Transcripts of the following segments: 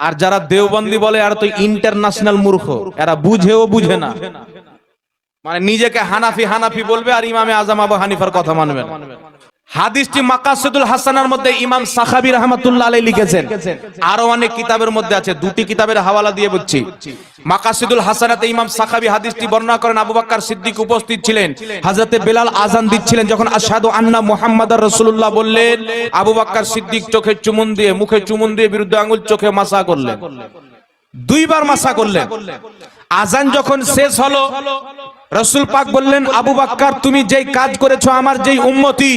আর যারা দেওবন্দি বলে আর তো ইন্টারন্যাশনাল মূর্খ এরা বুঝেও বুঝে না মানে নিজেকে হানাফি হানাফি বলবে আর ইমামে আজম আবু হানিফার কথা মানবে। হাদিসটি মাকাসুদুল হাসানার মধ্যে ইমাম সাখাবি রহমাতুল্লাহ আলাই লিখেছেন। আরও অনেক কিতাবের মধ্যে আছে, দুটি কিতাবের হাওয়ালা দিয়ে বলছি মাকাসুদুল হাসানাতে ইমাম সাখাবি হাদিসটি বর্ণনা করেন, আবু বাক্কার সিদ্দিক উপস্থিত ছিলেন, হযরতে বেলাল আজান দিচ্ছিলেন, যখন আশহাদু আন্না মুহাম্মাদার রাসূলুল্লাহ বললেন, আবু বাক্কার সিদ্দিক চোখে চুমুন দিয়ে, মুখে চুমুন দিয়ে বিরুদ্ধে আঙ্গুল চোখে মাসা করলেন। দুইবার মাসা করলেন। আজান যখন শেষ হলো রসুল পাক বললেন আবু বাক্কার তুমি যেই কাজ করেছ আমার যেই উম্মতি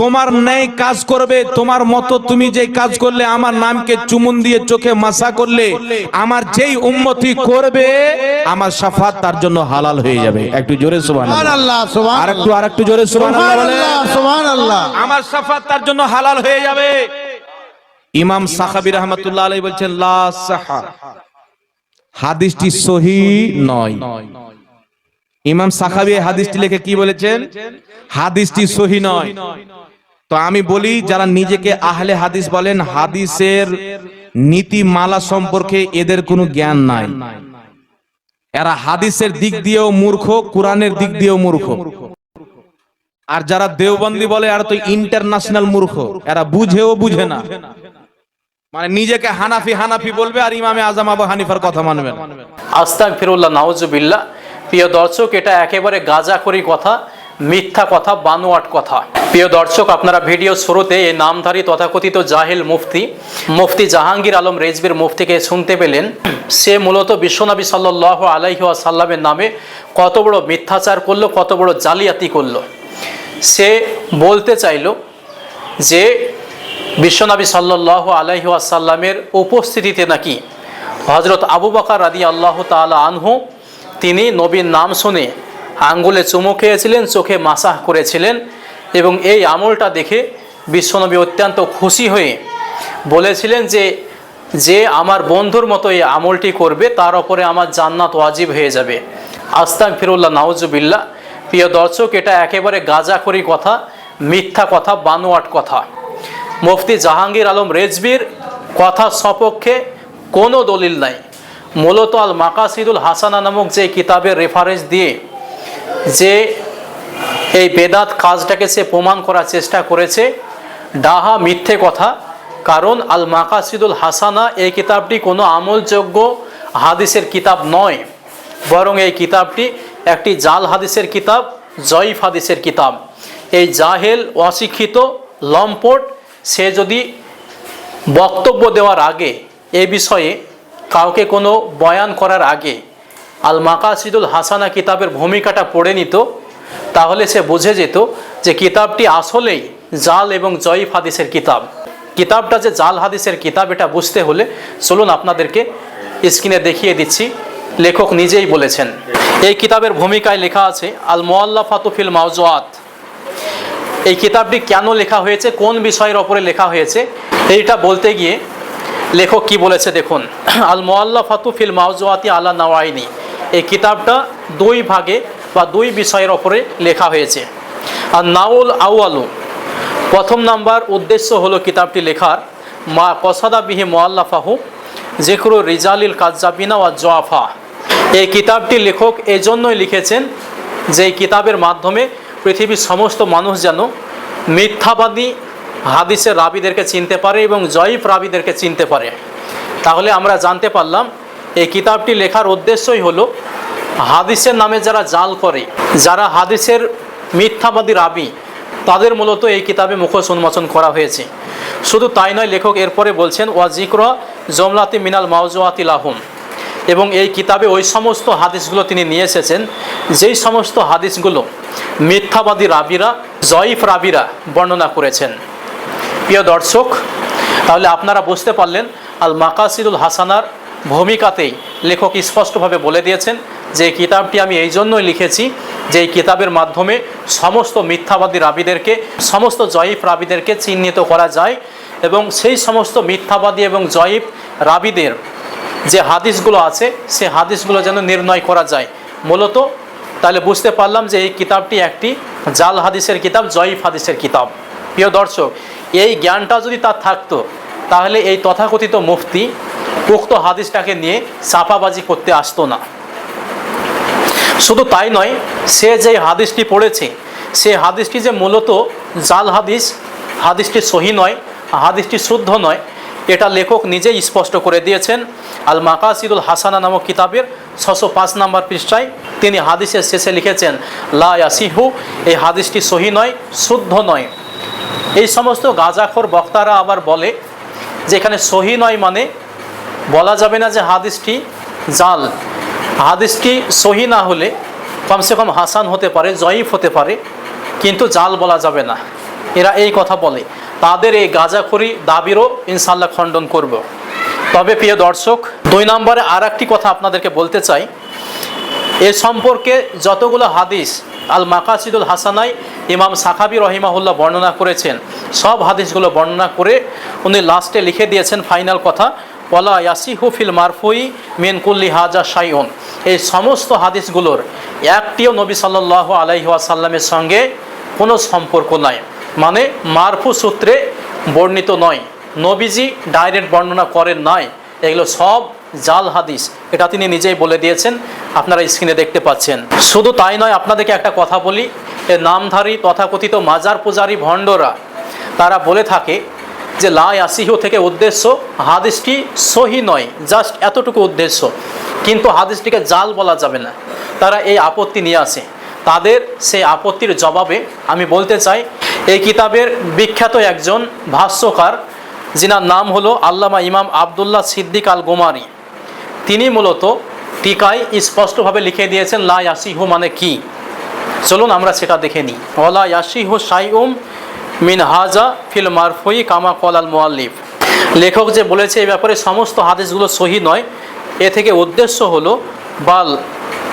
তোমার ন্যায় কাজ করবে তোমার মতো তুমি যেই কাজ করলে আমার নামকে চুমুন দিয়ে চোখে মাসা করলে আমার যেই উম্মতি করবে আমার সাফাত তার জন্য হালাল হয়ে যাবে। একটু জোরে সুবহানাল্লাহ। সুবহানাল্লাহ সুবহান আর একটু আর একটু জোরে সুবহানাল্লাহ বলে সুবহানাল্লাহ আমার সাফাত তার জন্য হালাল হয়ে যাবে। ইমাম সাখাবি রহমতুল্লাহ আলাই বলছেন লা সাহা। হাদিসটি সহি নয়। ইমাম সাখাবি হাদিসটি লিখে কি বলেছেন? হাদিসটি সহি নয়। তো আমি বলি যারা নিজেকে আহলে হাদিস বলেন হাদিসের নীতিমালা সম্পর্কে এদের কোনো জ্ঞান নাই। এরা হাদিসের দিক দিয়েও মূর্খ কোরআনের দিক দিয়েও মূর্খ। আর যারা দেওবন্দি বলে আর তো ইন্টারন্যাশনাল মূর্খ। এরা বুঝেও বুঝে না। মানে নিজেকে হানাফি হানাফি বলবে আর ইমামে আজম আবু হানিফার কথা মানবে আস্তাক ফিরুল্লাহ নাউজুবিল্লাহ। প্রিয় দর্শক, এটা একেবারে গাঁজাখড়ি কথা, মিথ্যা কথা, বানোয়াট কথা। প্রিয় দর্শক, আপনারা ভিডিও শুরুতে এই নামধারী তথাকথিত জাহিল মুফতি মুফতি জাহাঙ্গীর আলম রেজবির মুফতিকে শুনতে পেলেন। সে মূলত বিশ্বনবী সাল্লাহ আলাইহি সাল্লামের নামে কত বড় মিথ্যাচার করল, কত বড় জালিয়াতি করল। সে বলতে চাইলো যে, বিশ্বনবী সাল্লাহ আলাইহি আসাল্লামের উপস্থিতিতে নাকি হজরত আবু বকর রাদি আল্লাহ তালা আনহু তিনি নবীর নাম শুনে আঙ্গুলে চুমু খেয়েছিলেন, চোখে মাসাহ করেছিলেন এবং এই আমলটা দেখে বিশ্বনবী অত্যন্ত খুশি হয়ে বলেছিলেন যে যে আমার বন্ধুর মতো এই আমলটি করবে, তার ওপরে আমার জান্নাত ওয়াজিব হয়ে যাবে। আস্তাক ফিরুল্লাহ নাউজুবিল্লাহ। প্রিয় দর্শক, এটা একেবারে গাঁজাখড়ি কথা, মিথ্যা কথা, বানোয়াট কথা। মুফতি জাহাঙ্গীর আলম রেজবির কথা সপক্ষে কোনো দলিল নাই। মূলত আল মাকাসিদুল হাসানা নামক যে কিতাবের রেফারেন্স দিয়ে যে এই বেদাত কাজটাকে সে প্রমাণ করার চেষ্টা করেছে, ডাহা মিথ্যে কথা। কারণ আল মাকাসিদুল হাসানা এই কিতাবটি কোনো আমলযোগ্য হাদিসের কিতাব নয়, বরং এই কিতাবটি একটি জাল হাদিসের কিতাব, জয়ীফ হাদিসের কিতাব। এই জাহেল অশিক্ষিত, লম্পট, সে যদি বক্তব্য দেওয়ার আগে এ বিষয়ে কাউকে কোনো বয়ান করার আগে আল মাকাসিদুল হাসানা কিতাবের ভূমিকাটা পড়ে নিত, তাহলে সে বুঝে যেত যে কিতাবটি আসলেই জাল এবং জয়ীফ হাদিসের কিতাব। কিতাবটা যে জাল হাদিসের কিতাব, এটা বুঝতে হলে চলুন আপনাদেরকে স্ক্রিনে দেখিয়ে দিচ্ছি, লেখক নিজেই বলেছেন। এই কিতাবের ভূমিকায় লেখা আছে আল মোয়াল্লা ফাতুফিল মাউজুয়াত এই কিতাবটি কেন লেখা হয়েছে, কোন বিষয়ের ওপরে লেখা হয়েছে, এইটা বলতে গিয়ে লেখক কি বলেছে দেখুন আল মোয়াল্লা ফাতু ফিল মাউজুয়াতি আলা নওয়াইনি। এই কিতাবটা দুই ভাগে বা দুই বিষয়ের ওপরে লেখা হয়েছে। আর নাউল আউয়ালু। প্রথম নাম্বার উদ্দেশ্য হলো কিতাবটি লেখার, মা কসাদা বিহি মোয়াল্লাফাহু জেকরু রিজালিল কাজ্জাবিনা ওয়া জোয়াফা এই কিতাবটি লেখক এজন্যই লিখেছেন যে এই কিতাবের মাধ্যমে পৃথিবীর সমস্ত মানুষ যেন মিথ্যাবাদী হাদিসের রাবিদেরকে চিনতে পারে এবং জয়ীফ রাবিদেরকে চিনতে পারে। তাহলে আমরা জানতে পারলাম, এই কিতাবটি লেখার উদ্দেশ্যই হলো, হাদিসের নামে যারা জাল করে, যারা হাদিসের মিথ্যাবাদী রাবি, তাদের মূলত এই কিতাবে মুখোশ উন্মোচন করা হয়েছে। শুধু তাই নয়, লেখক এরপরে বলছেন, ওয়া জিক্র জমলাতি মিনাল মাউজুয়াতি লাহুম। এবং এই কিতাবে ওই সমস্ত হাদিসগুলো তিনি নিয়ে এসেছেন, যেই সমস্ত হাদিসগুলো মিথ্যাবাদী রাবিরা, জয়ীফ রাবিরা বর্ণনা করেছেন। প্রিয় দর্শক, তাহলে আপনারা বুঝতে পারলেন আল মাকাসিদুল হাসানার ভূমিকাতেই লেখক স্পষ্টভাবে বলে দিয়েছেন যে কিতাবটি আমি এই জন্যই লিখেছি যে এই কিতাবের মাধ্যমে সমস্ত মিথ্যাবাদী রাবিদেরকে, সমস্ত জয়ীফ রাবিদেরকে চিহ্নিত করা যায় এবং সেই সমস্ত মিথ্যাবাদী এবং জয়ীফ রাবিদের যে হাদিসগুলো আছে, সে হাদিসগুলো যেন নির্ণয় করা যায়। মূলত তাহলে বুঝতে পারলাম যে এই কিতাবটি একটি জাল হাদিসের কিতাব, জয়ীফ হাদিসের কিতাব। প্রিয় দর্শক এই জ্ঞানটা যদি তার থাকতো, তাহলে এই তথাকথিত মুফতি উক্ত হাদিসটাকে নিয়ে চাপাবাজি করতে আসতো না। শুধু তাই নয়, সে যে হাদিসটি পড়েছে, সে হাদিসটি যে মূলত জাল হাদিস, হাদিসটি সহি নয়, হাদিসটি শুদ্ধ নয়, এটা লেখক নিজেই স্পষ্ট করে দিয়েছেন। আল মাকাসিদুল হাসানা নামক কিতাবের ছশো পাঁচ নম্বর পৃষ্ঠায় তিনি হাদিসের শেষে লিখেছেন, লা ইয়াসিহু এই হাদিসটি সহি নয়, শুদ্ধ নয়। এই সমস্ত গাজাখোর বক্তারা আবার বলে যে এখানে সহি নয় মানে বলা যাবে না যে হাদিসটি জাল। হাদিসটি সহি না হলে কমসে কম হাসান হতে পারে, জয়ীফ হতে পারে, কিন্তু জাল বলা যাবে না। এরা এই কথা বলে। তাদের এই গাজাখড়ি দাবিরও ইনশাল্লাহ খণ্ডন করব। তবে প্রিয় দর্শক, দুই নম্বরে আর একটি কথা আপনাদেরকে বলতে চাই। এ সম্পর্কে যতগুলো হাদিস আল মাকাসিদুল হাসানাই ইমাম সাখাবি রহিমাহুল্লাহ বর্ণনা করেছেন। সব হাদিসগুলো বর্ণনা করে উনি লাস্টে লিখে দিয়েছেন ফাইনাল কথা, ওয়ালা ইয়াসিহু ফিল মারফুই মিন কুল্লি হাজা সাইউন এই সমস্ত হাদিসগুলোর একটিও নবী সাল্লাহ আলাইহাসাল্লামের সঙ্গে কোনো সম্পর্ক নাই। মানে মারফু সূত্রে বর্ণিত নয়। নবীজি ডাইরেক্ট বর্ণনা করেন নাই। এগুলো সব জাল হাদিস, এটা তিনি নিজেই বলে দিয়েছেন, আপনারা স্ক্রিনে দেখতে পাচ্ছেন। শুধু তাই নয়, আপনাদেরকে একটা কথা বলি, এ নামধারী তথাকথিত মাজার পূজারী ভণ্ডরা, তারা বলে থাকে যে, লা আসিহ থেকে উদ্দেশ্য, হাদিসটি সহি নয় জাস্ট এতটুকু উদ্দেশ্য। কিন্তু হাদিসটিকে জাল বলা যাবে না। তারা এই আপত্তি নিয়ে আসে। তাদের সেই আপত্তির জবাবে আমি বলতে চাই, এই কিতাবের বিখ্যাত একজন ভাষ্যকার, যিনার নাম হলো আল্লামা ইমাম আবদুল্লাহ সিদ্দিক আল গোমারি তিনি মূলত টিকায় স্পষ্টভাবে লিখে দিয়েছেন, লা ইয়াসিহু মানে কি? চলুন আমরা সেটা দেখে নিই। ওলা ইয়াসিহু সাইউম মিন হাজা ফিল মারফুই কামা কলাল মোয়াল্লিফ লেখক যে বলেছে এই ব্যাপারে সমস্ত হাদিসগুলো সহি নয়। এ থেকে উদ্দেশ্য হলো, বাল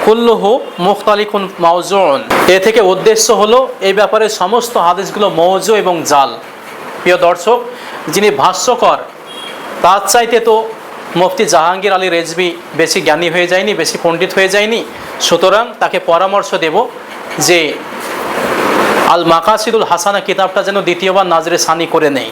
কুল্লুহু মুখতালিকুন মাউজুন এ থেকে উদ্দেশ্য হলো এই ব্যাপারে সমস্ত হাদিসগুলো মৌজু এবং জাল। প্রিয় দর্শক, যিনি ভাষ্যকর, তার চাইতে তো মুফতি জাহাঙ্গীর আলী রেজবি বেশি জ্ঞানী হয়ে যায়নি, বেশি পণ্ডিত হয়ে যায়নি। সুতরাং তাকে পরামর্শ দেব যে আল মাকাসিদুল হাসানা কিতাবটা যেন দ্বিতীয়বার নাজরে সানি করে নেই